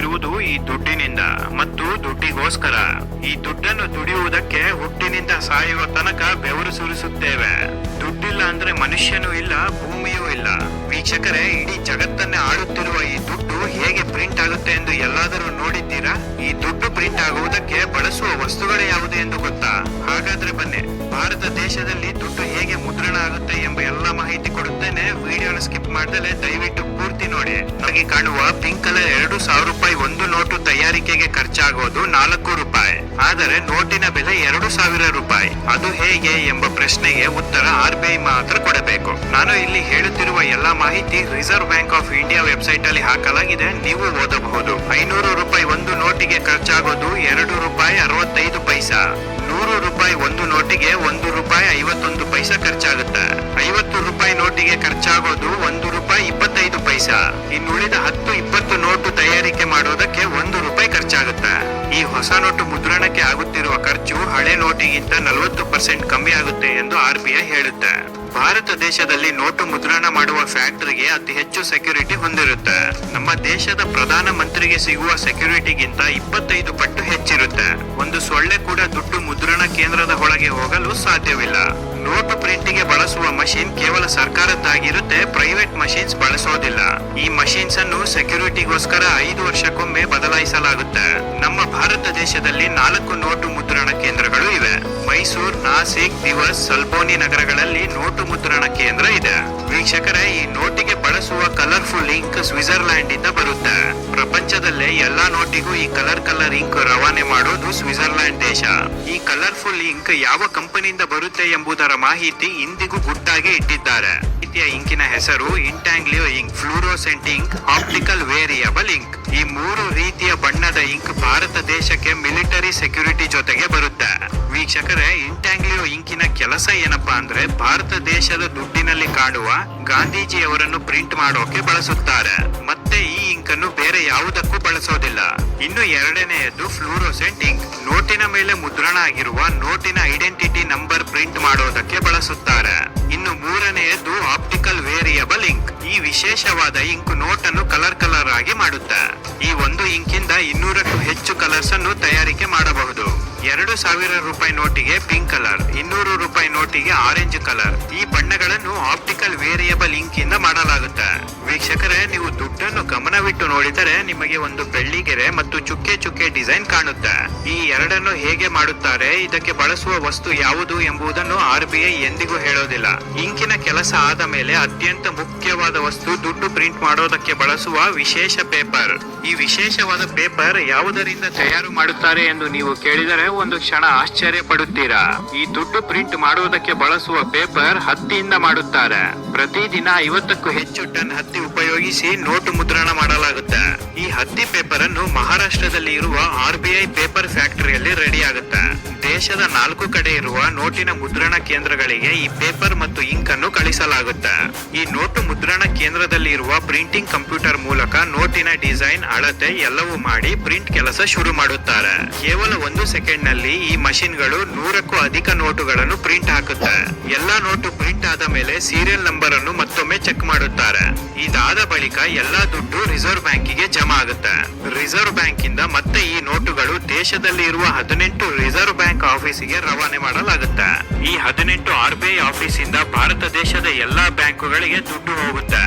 ಬದುಕಿರುವುದು ಈ ದುಡ್ಡಿನಿಂದ ಮತ್ತು ದುಡ್ಡಿಗೋಸ್ಕರ. ಈ ದುಡ್ಡನ್ನು ದುಡಿಯುವುದಕ್ಕೆ ಹುಟ್ಟಿನಿಂದ ಸಾಯುವ ತನಕ ಬೆವರು ಸುರಿಸುತ್ತೇವೆ. ದುಡ್ಡಿಲ್ಲ ಅಂದ್ರೆ ಮನುಷ್ಯನೂ ಇಲ್ಲ, ಭೂಮಿಯೂ ಇಲ್ಲ. ವೀಕ್ಷಕರೇ, ಇಡೀ ಜಗತ್ತನ್ನೇ ಆಳುತ್ತಿರುವ ಈ ದುಡ್ಡು ಹೇಗೆ ಪ್ರಿಂಟ್ ಆಗುತ್ತೆ ಎಂದು ಎಲ್ಲಾದರೂ ನೋಡಿದ್ದೀರಾ? ಈ ದುಡ್ಡು ಪ್ರಿಂಟ್ ಆಗುವುದಕ್ಕೆ ಬಳಸುವ ವಸ್ತುಗಳೇ ಯಾವುದು ಎಂದು ಗೊತ್ತಾ? ಹಾಗಾದ್ರೆ ಬನ್ನಿ, ಭಾರತ ದೇಶದಲ್ಲಿ ದುಡ್ಡು ಹೇಗೆ ಮುದ್ರಣ ಆಗುತ್ತೆ ಎಂಬ ಎಲ್ಲ ಮಾಹಿತಿ ಕೊಡುತ್ತೇನೆ. ವಿಡಿಯೋನ ಸ್ಕಿಪ್ ಮಾಡ್ದಲೆ ದಯವಿಟ್ಟು ಪೂರ್ತಿ ನೋಡಿ. ನಮಗೆ ಕಾಣುವ ಪಿಂಕ್ ಕಲರ್ ಎರಡು ತಯಾರಿಕೆಗೆ ಖರ್ಚಾಗೋದು ನಾಲ್ಕು ರೂಪಾಯಿ. ಆದರೆ ನೋಟಿನ ಬೆಲೆ ಎರಡು ಸಾವಿರ ರೂಪಾಯಿ. ಅದು ಹೇಗೆ ಎಂಬ ಪ್ರಶ್ನೆಗೆ ಉತ್ತರ ಆರ್ ಬಿ ಮಾತ್ರ ಕೊಡಬೇಕು. ನಾನು ಇಲ್ಲಿ ಹೇಳುತ್ತಿರುವ ಎಲ್ಲಾ ಮಾಹಿತಿ Reserve Bank of India website ಅಲ್ಲಿ ಹಾಕಲಾಗಿದೆ. ನೀವು ಓದಬಹುದು. ಐನೂರು ರೂಪಾಯಿ ಒಂದು ನೋಟಿಗೆ ಖರ್ಚಾಗೋದು ಎರಡು ರೂಪಾಯಿ ಅರವತ್ತೈದು ಪೈಸಾ. ನೂರು ರೂಪಾಯಿ ಒಂದು ನೋಟಿಗೆ ಒಂದು ರೂಪಾಯಿ ಐವತ್ತೊಂದು ಪೈಸಾ ಖರ್ಚಾಗುತ್ತೆ. ಐವತ್ತು ರೂಪಾಯಿ ನೋಟಿಗೆ ಖರ್ಚಾಗೋದು ಒಂದು ರೂಪಾಯಿ ಇಪ್ಪತ್ತೈದು ಪೈಸಾ. ಇನ್ನುಳಿದ ಹೊಸ ನೋಟು ಮುದ್ರಣಕ್ಕೆ ಆಗುತ್ತಿರುವ ಖರ್ಚು ಹಳೆ ನೋಟಿಗಿಂತ ನಲವತ್ತು ಪರ್ಸೆಂಟ್ ಕಮ್ಮಿ ಆಗುತ್ತೆ ಎಂದು ಆರ್ ಬಿ ಐ ಹೇಳುತ್ತೆ. ಭಾರತ ದೇಶದಲ್ಲಿ ನೋಟು ಮುದ್ರಣ ಮಾಡುವ ಫ್ಯಾಕ್ಟರಿಗೆ ಅತಿ ಹೆಚ್ಚು ಸೆಕ್ಯೂರಿಟಿ ಹೊಂದಿರುತ್ತೆ. ನಮ್ಮ ದೇಶದ ಪ್ರಧಾನ ಮಂತ್ರಿಗೆ ಸಿಗುವ ಸೆಕ್ಯೂರಿಟಿಗಿಂತ ಇಪ್ಪತ್ತೈದು ಪಟ್ಟು ಹೆಚ್ಚಿರುತ್ತೆ. ಒಂದು ಸೊಳ್ಳೆ ಕೂಡ ದುಡ್ಡು ಮುದ್ರಣ ಕೇಂದ್ರದ ಒಳಗೆ ಹೋಗಲು ಸಾಧ್ಯವಿಲ್ಲ. ನೋಟು ಪ್ರಿಂಟಿಗೆ ಬಳಸುವ ಮಷಿನ್ ಕೇವಲ ಸರ್ಕಾರದ್ದಾಗಿರುತ್ತೆ ಪ್ರೈವೇಟ್ ಮಷಿನ್ಸ್ ಬಳಸೋದಿಲ್ಲ. ಈ ಮಷಿನ್ಸ್ ಅನ್ನು ಸೆಕ್ಯೂರಿಟಿಗೋಸ್ಕರ ಐದು ವರ್ಷಕ್ಕೊಮ್ಮೆ ಬದಲಾಯಿಸಲಾಗುತ್ತೆ. ನಮ್ಮ ಭಾರತ ದೇಶದಲ್ಲಿ ನಾಲ್ಕು ನೋಟು ಮುದ್ರಣ ಕೇಂದ್ರಗಳು ಇವೆ. ಮೈಸೂರು ನಾಸಿಕ್, ದಿವಸ್, ಸಲ್ಬೋನಿ ನಗರಗಳಲ್ಲಿ ನೋಟು ಮುದ್ರಣ ಕೇಂದ್ರ ಇದೆ. ವೀಕ್ಷಕರೇ, ಈ ನೋಟಿಗೆ ಬಳಸುವ ಕಲರ್ಫುಲ್ ಲಿಂಕ್ ಸ್ವಿಟ್ಜರ್ಲ್ಯಾಂಡ್ ಇಂದ ಬರುತ್ತೆ. ಪ್ರಪಂಚದಲ್ಲೇ ಎಲ್ಲಾ ನೋಟಿಗೂ ಈ ಕಲರ್ ಕಲರ್ ಇಂಕ್ ರವಾನೆ ಮಾಡೋದು ಸ್ವಿಟ್ಜರ್ಲ್ಯಾಂಡ್ ದೇಶ. ಈ ಕಲರ್ಫುಲ್ ಇಂಕ್ ಯಾವ ಕಂಪನಿಯಿಂದ ಬರುತ್ತೆ ಎಂಬುದರ ಮಾಹಿತಿ ಇಂದಿಗೂ ಗುಟ್ಟಾಗಿ ಇಟ್ಟಿದ್ದಾರೆ. ರೀತಿಯ ಇಂಕಿನ ಹೆಸರು intaglio ink, fluorescent ink, optical variable ink. ಈ ಮೂರು ರೀತಿಯ ಬಣ್ಣದ ಇಂಕ್ ಭಾರತ ದೇಶಕ್ಕೆ ಮಿಲಿಟರಿ ಸೆಕ್ಯೂರಿಟಿ ಜೊತೆಗೆ ಬರುತ್ತೆ. ವೀಕ್ಷಕರೇ, ಇಂಟ್ಯಾಂಗ್ಲಿಯೋ ಇಂಕಿನ ಕೆಲಸ ಏನಪ್ಪಾ ಅಂದ್ರೆ ಭಾರತ ದೇಶದ ದುಡ್ಡಿನಲ್ಲಿ ಕಾಣುವ ಗಾಂಧೀಜಿಯವರನ್ನು ಪ್ರಿಂಟ್ ಮಾಡೋಕೆ ಬಳಸುತ್ತಾರೆ. ಮತ್ತೆ ಈ ಇಂಕ್ ಅನ್ನು ಬೇರೆ ಯಾವುದಕ್ಕೂ ಬಳಸೋದಿಲ್ಲ. ಇನ್ನು ಎರಡನೆಯದ್ದು ಫ್ಲೂರೋಸೆಂಟ್ ಇಂಕ್. ನೋಟಿನ ಮೇಲೆ ಮುದ್ರಣ ಆಗಿರುವ ನೋಟಿನ ಐಡೆಂಟಿಟಿ ನಂಬರ್ ಪ್ರಿಂಟ್ ಮಾಡೋದಕ್ಕೆ ಬಳಸುತ್ತಾರೆ. ಇನ್ನು ಮೂರನೆಯದ್ದು ಆಪ್ಟಿಕಲ್ ವೇರಿಯಬಲ್ ಇಂಕ್. ಈ ವಿಶೇಷವಾದ ಇಂಕ್ ನೋಟ್ ಅನ್ನು ಕಲರ್ ಕಲರ್ ಆಗಿ ಮಾಡುತ್ತೆ. ಈ ಒಂದು ಇಂಕಿಂದ ಇನ್ನೂರಕ್ಕೂ ಹೆಚ್ಚು ಕಲರ್ಸ್ ಅನ್ನು ತಯಾರಿಕೆ ಮಾಡಬಹುದು. ಎರಡು ಸಾವಿರ ರೂಪಾಯಿ ನೋಟಿಗೆ ಪಿಂಕ್ ಕಲರ್, ಇನ್ನೂರು ರೂಪಾಯಿ ನೋಟಿಗೆ ಆರೆಂಜ್ ಕಲರ್. ಈ ಬಣ್ಣಗಳನ್ನು ಆಪ್ಟಿಕಲ್ ವೇರಿಯಬಲ್ ಇಂಕ್ ಇಂದ ಮಾಡಲಾಗುತ್ತೆ. ವೀಕ್ಷಕರೇ, ನೀವು ದುಡ್ಡನ್ನು ಗಮನವಿಟ್ಟು ನೋಡಿದರೆ ನಿಮಗೆ ಒಂದು ಬೆಳ್ಳಿಗೆರೆ ಮತ್ತು ಚುಕ್ಕೆ ಚುಕ್ಕೆ ಡಿಸೈನ್ ಕಾಣುತ್ತೆ. ಈ ಎರಡನ್ನು ಹೇಗೆ ಮಾಡುತ್ತಾರೆ, ಇದಕ್ಕೆ ಬಳಸುವ ವಸ್ತು ಯಾವುದು ಎಂಬುದನ್ನು ಆರ್ ಬಿ ಐ ಎಂದಿಗೂ ಹೇಳೋದಿಲ್ಲ. ಇಂಕಿನ ಕೆಲಸ ಆದ ಮೇಲೆ ಅತ್ಯಂತ ಮುಖ್ಯವಾದ ವಸ್ತು ದುಡ್ಡು ಪ್ರಿಂಟ್ ಮಾಡೋದಕ್ಕೆ ಬಳಸುವ ವಿಶೇಷ ಪೇಪರ್. ಈ ವಿಶೇಷವಾದ ಪೇಪರ್ ಯಾವುದರಿಂದ ತಯಾರು ಮಾಡುತ್ತಾರೆ ಎಂದು ನೀವು ಕೇಳಿದರೆ ಒಂದು ಕ್ಷಣ ಆಶ್ಚರ್ಯ ಪಡುತ್ತೀರಾ. ಈ ದುಡ್ಡು ಪ್ರಿಂಟ್ ಮಾಡುವುದಕ್ಕೆ ಬಳಸುವ ಪೇಪರ್ ಹತ್ತಿಯಿಂದ ಮಾಡುತ್ತಾರೆ. ಪ್ರತಿದಿನ ಐವತ್ತಕ್ಕೂ ಹೆಚ್ಚು ಟನ್ ಹತ್ತಿ ಉಪಯೋಗಿಸಿ ನೋಟು ಮುದ್ರಣ ಮಾಡಲಾಗುತ್ತೆ. ಈ ಹತ್ತಿ ಪೇಪರ್ ಅನ್ನು ಮಹಾರಾಷ್ಟ್ರದಲ್ಲಿ ಇರುವ ಆರ್ ಬಿ ಐ ಪೇಪರ್ ಫ್ಯಾಕ್ಟರಿಯಲ್ಲಿ ರೆಡಿ ಆಗುತ್ತೆ. ದೇಶದ ನಾಲ್ಕು ಕಡೆ ಇರುವ ನೋಟಿನ ಮುದ್ರಣ ಕೇಂದ್ರಗಳಿಗೆ ಈ ಪೇಪರ್ ಮತ್ತು ಇಂಕ್ ಅನ್ನು ಕಳಿಸಲಾಗುತ್ತೆ. ಈ ನೋಟು ಮುದ್ರಣ ಕೇಂದ್ರದಲ್ಲಿ ಇರುವ ಪ್ರಿಂಟಿಂಗ್ ಕಂಪ್ಯೂಟರ್ ಮೂಲಕ ನೋಟಿನ ಡಿಸೈನ್, ಅಳತೆ ಎಲ್ಲವೂ ಮಾಡಿ ಪ್ರಿಂಟ್ ಕೆಲಸ ಶುರು ಮಾಡುತ್ತಾರೆ. ಕೇವಲ ಒಂದು ಸೆಕೆಂಡ್ನಲ್ಲಿ ಈ ಮಷಿನ್ಗಳು ನೂರಕ್ಕೂ ಅಧಿಕ ನೋಟುಗಳನ್ನು ಪ್ರಿಂಟ್ ಹಾಕುತ್ತೆ. ಎಲ್ಲಾ ನೋಟು ಪ್ರಿಂಟ್ ಆದ ಮೇಲೆ ಸೀರಿಯಲ್ ನಂಬರ್ ಅನ್ನು ಮತ್ತೊಮ್ಮೆ ಚೆಕ್ ಮಾಡುತ್ತಾರೆ. ಇದಾದ ಬಳಿಕ ಎಲ್ಲಾ ದುಡ್ಡು ರಿಸರ್ವ್ ಬ್ಯಾಂಕಿಗೆ ಜಮಾ ಆಗುತ್ತೆ. ರಿಸರ್ವ್ ಬ್ಯಾಂಕ್ ಇಂದ ಮತ್ತೆ ಈ ನೋಟುಗಳು ದೇಶದಲ್ಲಿ ಇರುವ ಹದಿನೆಂಟು ರಿಸರ್ವ್ ಬ್ಯಾಂಕ್ ಆಫೀಸಿಗೆ ರವಾನೆ ಮಾಡಲಾಗುತ್ತೆ. ಈ ಹದಿನೆಂಟು ಆರ್ ಬಿ ಐ ಆಫೀಸಿಂದ ಭಾರತ ದೇಶದ ಎಲ್ಲಾ ಬ್ಯಾಂಕುಗಳಿಗೆ ದುಡ್ಡು ಹೋಗುತ್ತೆ.